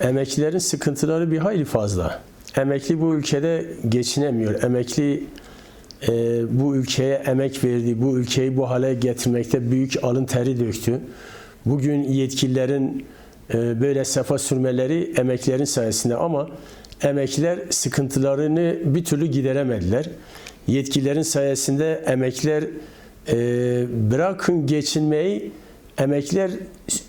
Emeklilerin sıkıntıları bir hayli fazla. Emekli bu ülkede geçinemiyor. Emekli e, bu ülkeye emek verdi. Bu ülkeyi bu hale getirmekte büyük alın teri döktü. Bugün yetkililerin e, böyle sefa sürmeleri emeklilerin sayesinde ama emekliler sıkıntılarını bir türlü gideremediler. Yetkililerin sayesinde emekliler e, bırakın geçinmeyi emekliler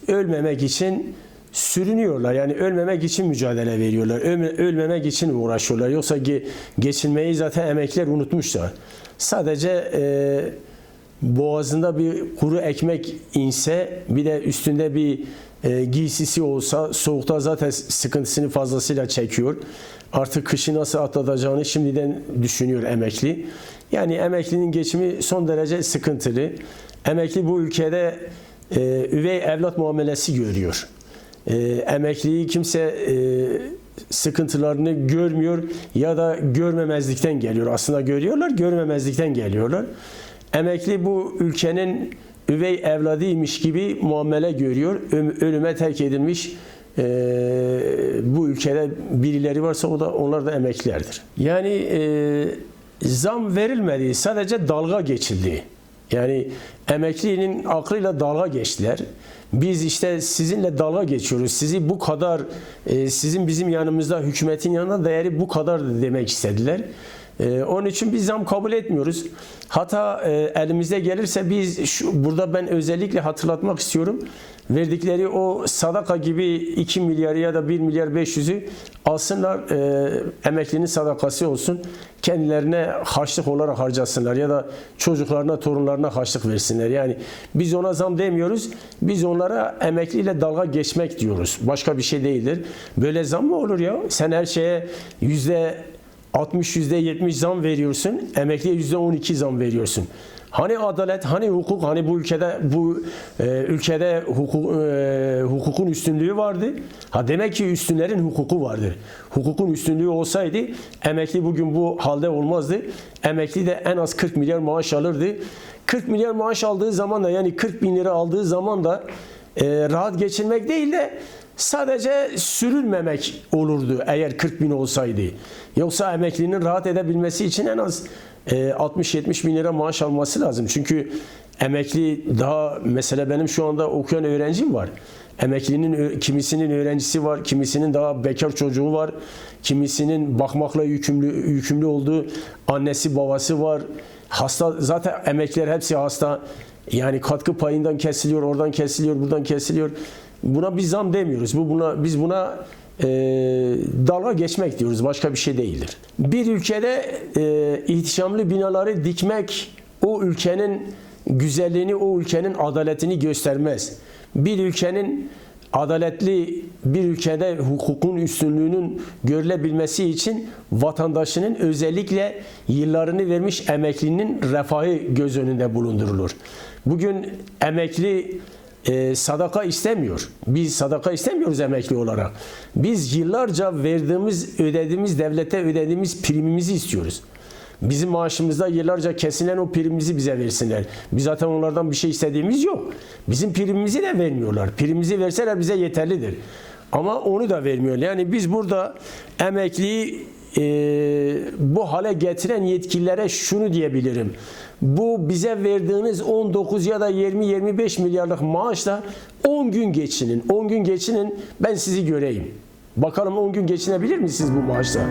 ölmemek için sürünüyorlar. Yani ölmemek için mücadele veriyorlar. Ölme- ölmemek için uğraşıyorlar. Yoksa ge- geçinmeyi zaten emekliler unutmuşlar. Sadece e, boğazında bir kuru ekmek inse bir de üstünde bir e, giysisi olsa soğukta zaten sıkıntısını fazlasıyla çekiyor. Artık kışı nasıl atlatacağını şimdiden düşünüyor emekli. Yani emeklinin geçimi son derece sıkıntılı. Emekli bu ülkede e, üvey evlat muamelesi görüyor. E, emekliyi kimse e, sıkıntılarını görmüyor ya da görmemezlikten geliyor. Aslında görüyorlar, görmemezlikten geliyorlar. Emekli bu ülkenin üvey evladıymış gibi muamele görüyor. Ölüme terk edilmiş e, bu ülkede birileri varsa o da onlar da emeklilerdir. Yani e, zam verilmedi, sadece dalga geçildi. Yani emeklinin aklıyla dalga geçtiler. Biz işte sizinle dalga geçiyoruz. Sizi bu kadar, e, sizin bizim yanımızda, hükümetin yanında değeri bu kadar demek istediler. E, onun için biz zam kabul etmiyoruz. Hatta e, elimizde gelirse biz şu, burada ben özellikle hatırlatmak istiyorum. Verdikleri o sadaka gibi 2 milyar ya da 1 milyar 500'ü alsınlar e, emeklinin sadakası olsun. Kendilerine harçlık olarak harcasınlar ya da çocuklarına, torunlarına harçlık versinler. Yani biz ona zam demiyoruz. Biz onlara emekliyle dalga geçmek diyoruz. Başka bir şey değildir. Böyle zam mı olur ya? Sen her şeye yüzde 60 yüzde 70 zam veriyorsun, emekliye yüzde 12 zam veriyorsun. Hani adalet, hani hukuk, hani bu ülkede bu e, ülkede hukuk, e, hukukun üstünlüğü vardı. Ha demek ki üstünlerin hukuku vardır. Hukukun üstünlüğü olsaydı emekli bugün bu halde olmazdı. Emekli de en az 40 milyar maaş alırdı. 40 milyar maaş aldığı zaman da yani 40 bin lira aldığı zaman da e, rahat geçinmek değil de sadece sürülmemek olurdu eğer 40 bin olsaydı. Yoksa emeklinin rahat edebilmesi için en az e, 60-70 bin lira maaş alması lazım. Çünkü emekli daha mesela benim şu anda okuyan öğrencim var. Emeklinin kimisinin öğrencisi var, kimisinin daha bekar çocuğu var, kimisinin bakmakla yükümlü yükümlü olduğu annesi babası var. Hasta zaten emekliler hepsi hasta. Yani katkı payından kesiliyor, oradan kesiliyor, buradan kesiliyor. Buna biz zam demiyoruz. Bu buna biz buna e, dalga geçmek diyoruz. Başka bir şey değildir. Bir ülkede e, ihtişamlı binaları dikmek o ülkenin güzelliğini, o ülkenin adaletini göstermez. Bir ülkenin adaletli bir ülkede hukukun üstünlüğünün görülebilmesi için vatandaşının özellikle yıllarını vermiş emeklinin refahı göz önünde bulundurulur. Bugün emekli e, sadaka istemiyor. Biz sadaka istemiyoruz emekli olarak. Biz yıllarca verdiğimiz, ödediğimiz devlete ödediğimiz primimizi istiyoruz. Bizim maaşımızda yıllarca kesilen o primimizi bize versinler. Biz zaten onlardan bir şey istediğimiz yok. Bizim primimizi de vermiyorlar. Primimizi verseler bize yeterlidir. Ama onu da vermiyor. Yani biz burada emekliyi e, bu hale getiren yetkililere şunu diyebilirim. Bu bize verdiğiniz 19 ya da 20-25 milyarlık maaşla 10 gün geçinin. 10 gün geçinin ben sizi göreyim. Bakalım 10 gün geçinebilir misiniz bu maaşla?